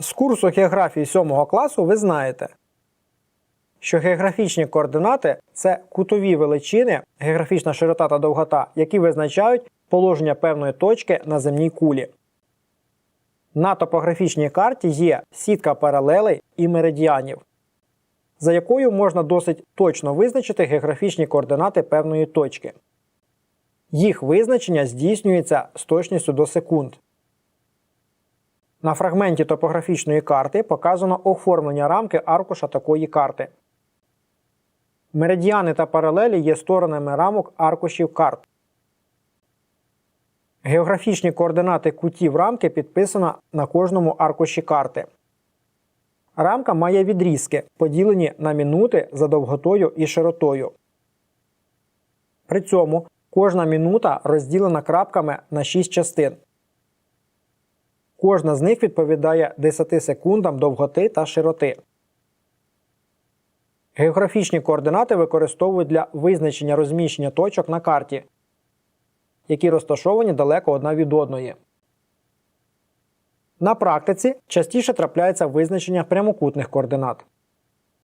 З курсу географії 7 класу ви знаєте, що географічні координати це кутові величини, географічна широта та довгота, які визначають положення певної точки на земній кулі. На топографічній карті є сітка паралелей і меридіанів, за якою можна досить точно визначити географічні координати певної точки. Їх визначення здійснюється з точністю до секунд. На фрагменті топографічної карти показано оформлення рамки аркуша такої карти. Меридіани та паралелі є сторонами рамок аркушів карт. Географічні координати кутів рамки підписано на кожному аркуші карти. Рамка має відрізки, поділені на мінути за довготою і широтою. При цьому кожна мінута розділена крапками на 6 частин. Кожна з них відповідає 10 секундам довготи та широти. Географічні координати використовують для визначення розміщення точок на карті, які розташовані далеко одна від одної. На практиці частіше трапляється визначення прямокутних координат.